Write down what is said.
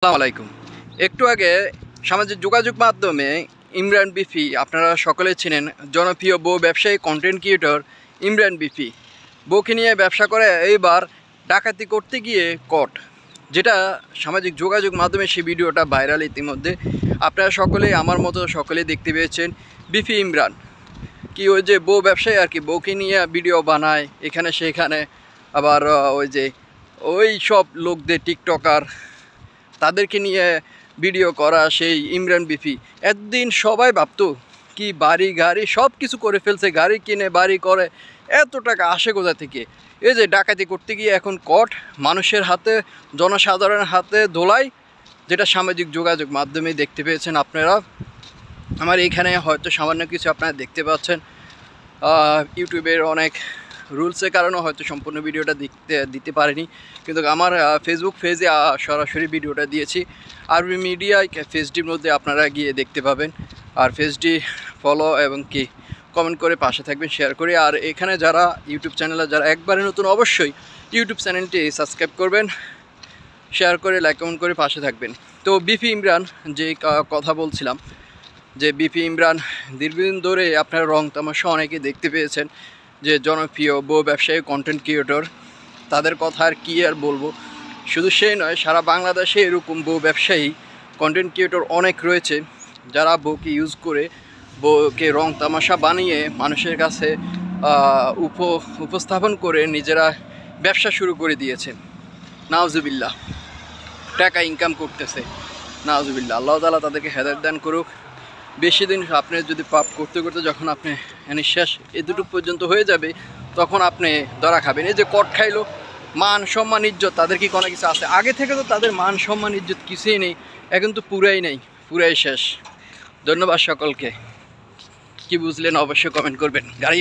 আসসালামু আলাইকুম। একটু আগে সামাজিক যোগাযোগ মাধ্যমে ইমরান বিফি আপনারা সকলে ছিলেন জনপ্রিয় বউ ব্যবসায়ী কন্টেন্ট ক্রিয়েটর ইমরান বিফি বউকে নিয়ে ব্যবসা করে এইবার ডাকাতি করতে গিয়ে কট যেটা সামাজিক যোগাযোগ মাধ্যমে সেই ভিডিওটা ভাইরাল ইতিমধ্যে। আপনারা সকলেই আমার মতো সকলেই দেখতে পেয়েছেন বিফি ইমরান। কি ওই যে বউ ব্যবসায়ী আর কি, বউকে নিয়ে ভিডিও বানায়, এখানে সেখানে। আবার ওই যে ওই সব লোকদের টিকটকার তাদেরকে নিয়ে ভিডিও করা সেই ইমরান বিফি একদিন সবাই ভাবতো কি বাড়ি গাড়ি সব কিছু করে ফেলছে, গাড়ি কিনে বাড়ি করে, এত টাকা আসে কোথা থেকে? এই যে ডাকাতি করতে গিয়ে এখন কট, মানুষের হাতে, জনসাধারণের হাতে দোলাই যেটা সামাজিক যোগাযোগ মাধ্যমে দেখতে পেয়েছেন আপনারা। আমার এইখানে হয়তো সামান্য কিছু আপনারা দেখতে পাচ্ছেন। ইউটিউবের অনেক রুলসের কারণে হয়তো সম্পূর্ণ ভিডিওটা দেখতে, দিতে পারিনি। কিন্তু আমার ফেসবুক পেজে সরাসরি ভিডিওটা দিয়েছি। আরবি মিডিয়ায় ফেসডির মধ্যে আপনারা গিয়ে দেখতে পাবেন। আর ফেসডি ফলো এবং কি কমেন্ট করে পাশে থাকবেন শেয়ার করে। আর এখানে যারা ইউটিউব চ্যানেলে যারা একবারে নতুন, অবশ্যই ইউটিউব চ্যানেলটি সাবস্ক্রাইব করবেন শেয়ার করে লাইক কমেন্ট করে পাশে থাকবেন। তো বিপি ইমরান যে কথা বলছিলাম, যে বিপি ইমরান দীর্ঘদিন ধরে আপনারা রং তামাশা অনেকে দেখতে পেয়েছেন। যে জনপ্রিয় বউ ব্যবসায়ী কন্টেন্ট ক্রিয়েটর তাদের কথা আর কী আর বলব? শুধু সেই নয়, সারা বাংলাদেশে এরকম বউ ব্যবসায়ী কন্টেন্ট ক্রিয়েটর অনেক রয়েছে। যারা বউকে ইউজ করে, বউকে রং তামাশা বানিয়ে মানুষের কাছে উপ, উপস্থাপন করে নিজেরা ব্যবসা শুরু করে দিয়েছে। নাওজুবিল্লাহ টাকা ইনকাম করতেছে। নাওজুবিল্লাহ আল্লাহ তালা তাদেরকে হেদায়ত দান করুক। বেশি দিন আপনি যদি পাপ করতে করতে যখন আপনি নিঃশ্বাস এ দুটো পর্যন্ত হয়ে যাবে, তখন আপনি ধরা খাবেন। এই যে কট খাইলো, মান, সম্মান, ইজ্জত, তাদের কি কোনো কিছু আছে? আগে থেকে তো তাদের মান, সম্মান, ইজ্জত কিছুই নেই, এখন তো পুরাই নেই, পুরাই শেষ। ধন্যবাদ সকলকে। কি বুঝলেন অবশ্যই কমেন্ট করবেন। গাড়ি